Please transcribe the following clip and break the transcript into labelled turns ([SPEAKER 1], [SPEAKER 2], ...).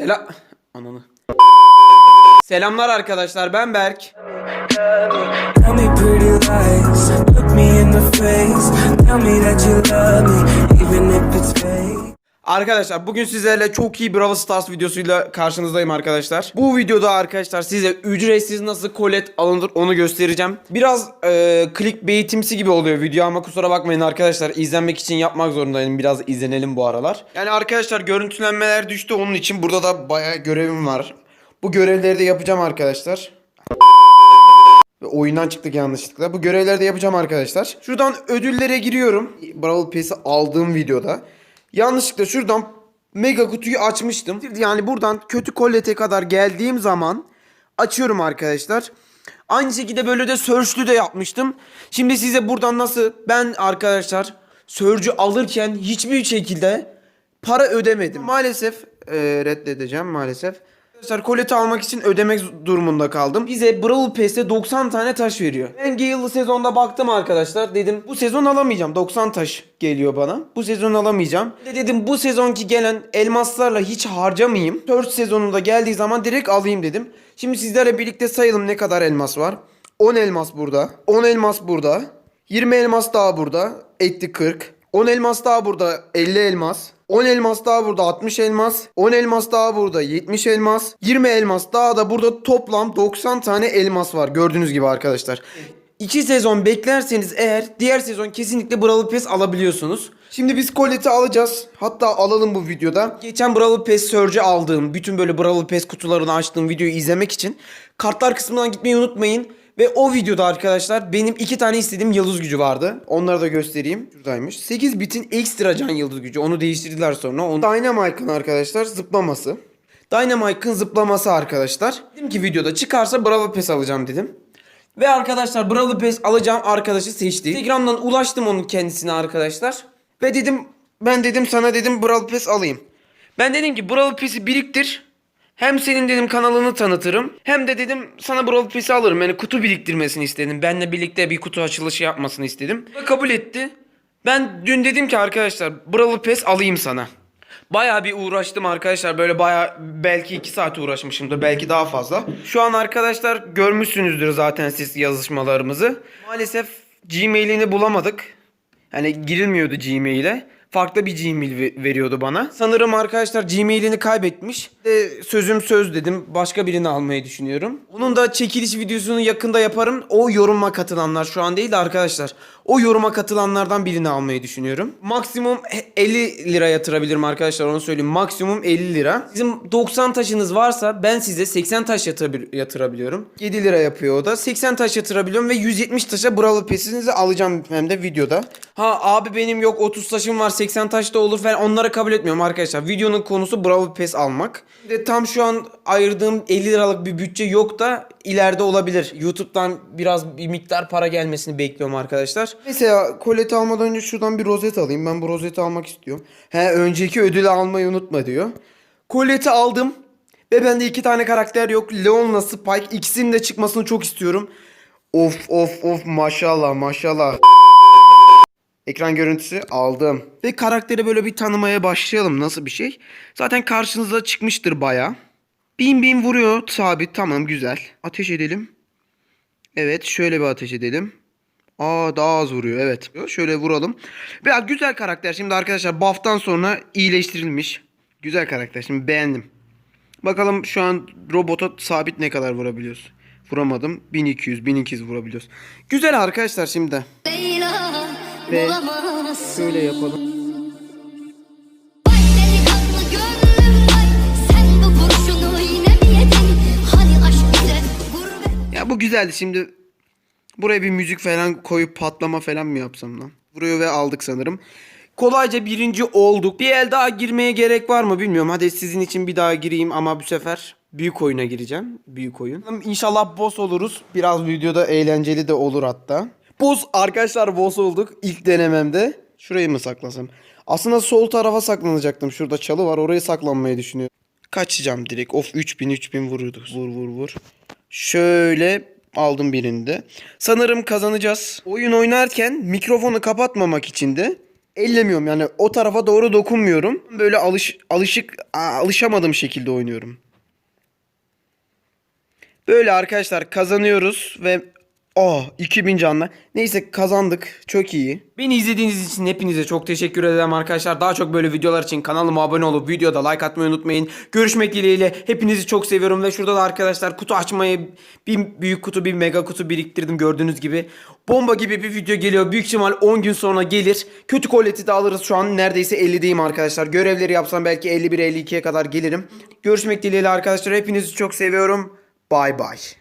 [SPEAKER 1] Selam. Ananı. Selamlar arkadaşlar ben Berk.
[SPEAKER 2] Tell me pretty lies, look me in the face. Tell me that you love me,
[SPEAKER 1] Arkadaşlar bugün sizlerle çok iyi Brawl Stars videosuyla karşınızdayım arkadaşlar. Bu videoda arkadaşlar size ücretsiz nasıl kolet alınır onu göstereceğim. Biraz e, clickbaitimsi gibi oluyor video ama kusura bakmayın arkadaşlar. izlenmek için yapmak zorundayım. Biraz izlenelim bu aralar. Yani arkadaşlar görüntülenmeler düştü onun için burada da bayağı görevim var. Bu görevleri de yapacağım arkadaşlar. Oyundan çıktık yanlışlıkla. Bu görevleri de yapacağım arkadaşlar. Şuradan ödüllere giriyorum. Brawl Pass'i aldığım videoda. Yanlışlıkla şuradan mega kutuyu açmıştım. Yani buradan kötü kollete kadar geldiğim zaman açıyorum arkadaşlar. Aynı şekilde böyle de search'lü de yapmıştım. Şimdi size buradan nasıl ben arkadaşlar search'ü alırken hiçbir şekilde para ödemedim. Maalesef e, reddedeceğim maalesef. Arkadaşlar koleti almak için ödemek durumunda kaldım. Bize Brawl Pass'te 90 tane taş veriyor. Ben Gale'lı sezonda baktım arkadaşlar. Dedim bu sezon alamayacağım. 90 taş geliyor bana. Bu sezon alamayacağım. De dedim bu sezonki gelen elmaslarla hiç harcamayayım. 4 sezonunda geldiği zaman direkt alayım dedim. Şimdi sizlerle birlikte sayalım ne kadar elmas var. 10 elmas burada. 10 elmas burada. 20 elmas daha burada. Etti 40. 10 elmas daha burada 50 elmas. 10 elmas daha burada 60 elmas. 10 elmas daha burada 70 elmas. 20 elmas daha da burada toplam 90 tane elmas var. Gördüğünüz gibi arkadaşlar. 2 sezon beklerseniz eğer diğer sezon kesinlikle Brawl Pass alabiliyorsunuz. Şimdi biz koleti alacağız. Hatta alalım bu videoda. Geçen Brawl Pass Surge'ı aldığım, bütün böyle Brawl Pass kutularını açtığım videoyu izlemek için kartlar kısmından gitmeyi unutmayın. Ve o videoda arkadaşlar benim iki tane istediğim yıldız gücü vardı. Onları da göstereyim. Şuradaymış. 8 bitin ekstra can yıldız gücü. Onu değiştirdiler sonra. Onu... Dynamite'ın arkadaşlar zıplaması. Dynamite'ın zıplaması arkadaşlar. Dedim ki videoda çıkarsa Brawl Pass alacağım dedim. Ve arkadaşlar Brawl Pass alacağım arkadaşı seçti. Instagram'dan ulaştım onun kendisine arkadaşlar. Ve dedim ben dedim sana dedim Brawl Pass alayım. Ben dedim ki Brawl Pass'i biriktir. Hem senin dedim kanalını tanıtırım. Hem de dedim sana Brawl Pass'i alırım. Yani kutu biriktirmesini istedim. Benle birlikte bir kutu açılışı yapmasını istedim. Ve kabul etti. Ben dün dedim ki arkadaşlar Brawl Pass alayım sana. Bayağı bir uğraştım arkadaşlar. Böyle bayağı belki 2 saat uğraşmışımdır. Belki daha fazla. Şu an arkadaşlar görmüşsünüzdür zaten siz yazışmalarımızı. Maalesef Gmail'ini bulamadık. Yani girilmiyordu Gmail'e. Farklı bir Gmail ve- veriyordu bana. Sanırım arkadaşlar Gmail'ini kaybetmiş. De sözüm söz dedim. Başka birini almayı düşünüyorum. Onun da çekiliş videosunu yakında yaparım. O yoruma katılanlar şu an değil de arkadaşlar. O yoruma katılanlardan birini almayı düşünüyorum. Maksimum 50 lira yatırabilirim arkadaşlar onu söyleyeyim. Maksimum 50 lira. Bizim 90 taşınız varsa ben size 80 taş yatırabil- yatırabiliyorum. 7 lira yapıyor o da. 80 taş yatırabiliyorum ve 170 taşa Brawl Pass'inizi alacağım hem de videoda. Ha abi benim yok 30 taşım var 80 taş da olur falan onları kabul etmiyorum arkadaşlar. Videonun konusu Brawl Pass almak. Ve tam şu an ayırdığım 50 liralık bir bütçe yok da ileride olabilir. YouTube'dan biraz bir miktar para gelmesini bekliyorum arkadaşlar. Mesela koleti almadan önce şuradan bir rozet alayım. Ben bu rozeti almak istiyorum. He önceki ödülü almayı unutma diyor. Koleti aldım. Ve bende iki tane karakter yok. Leon'la Spike ikisinin de çıkmasını çok istiyorum. Of of of maşallah maşallah. Ekran görüntüsü aldım. Ve karakteri böyle bir tanımaya başlayalım. Nasıl bir şey? Zaten karşınıza çıkmıştır baya. Bin bin vuruyor sabit tamam güzel. Ateş edelim. Evet şöyle bir ateş edelim. Aa daha az vuruyor evet. Şöyle vuralım. Ve güzel karakter. Şimdi arkadaşlar buff'tan sonra iyileştirilmiş. Güzel karakter. Şimdi beğendim. Bakalım şu an robota sabit ne kadar vurabiliyoruz. Vuramadım. 1200 1200 vurabiliyoruz. Güzel arkadaşlar şimdi. Ve. Şöyle yapalım.
[SPEAKER 3] Hani aşk bize gurbet
[SPEAKER 1] Ya bu güzeldi şimdi. Buraya bir müzik falan koyup patlama falan mı yapsam lan? Vuruyor ve aldık sanırım. Kolayca birinci olduk. Bir el daha girmeye gerek var mı bilmiyorum. Hadi sizin için bir daha gireyim ama bu sefer büyük oyuna gireceğim. Büyük oyun. İnşallah boss oluruz. Biraz videoda eğlenceli de olur hatta. Boss arkadaşlar boss olduk ilk denememde. Şurayı mı saklasam? Aslında sol tarafa saklanacaktım. Şurada çalı var. Oraya saklanmayı düşünüyorum. Kaçacağım direkt. Of 3000 3000 vururdu. Vur vur vur. Şöyle aldım birinde. Sanırım kazanacağız. Oyun oynarken mikrofonu kapatmamak için de ellemiyorum yani o tarafa doğru dokunmuyorum. Böyle alış alışık alışamadığım şekilde oynuyorum. Böyle arkadaşlar kazanıyoruz ve Oh 2000 canla. Neyse kazandık. Çok iyi. Beni izlediğiniz için hepinize çok teşekkür ederim arkadaşlar. Daha çok böyle videolar için kanalıma abone olup videoda like atmayı unutmayın. Görüşmek dileğiyle. Hepinizi çok seviyorum ve şurada da arkadaşlar kutu açmayı bir büyük kutu bir mega kutu biriktirdim gördüğünüz gibi. Bomba gibi bir video geliyor. Büyük ihtimal 10 gün sonra gelir. Kötü koleti de alırız. Şu an neredeyse 50'deyim arkadaşlar. Görevleri yapsam belki 51-52'ye kadar gelirim. Görüşmek dileğiyle arkadaşlar. Hepinizi çok seviyorum. Bay bay.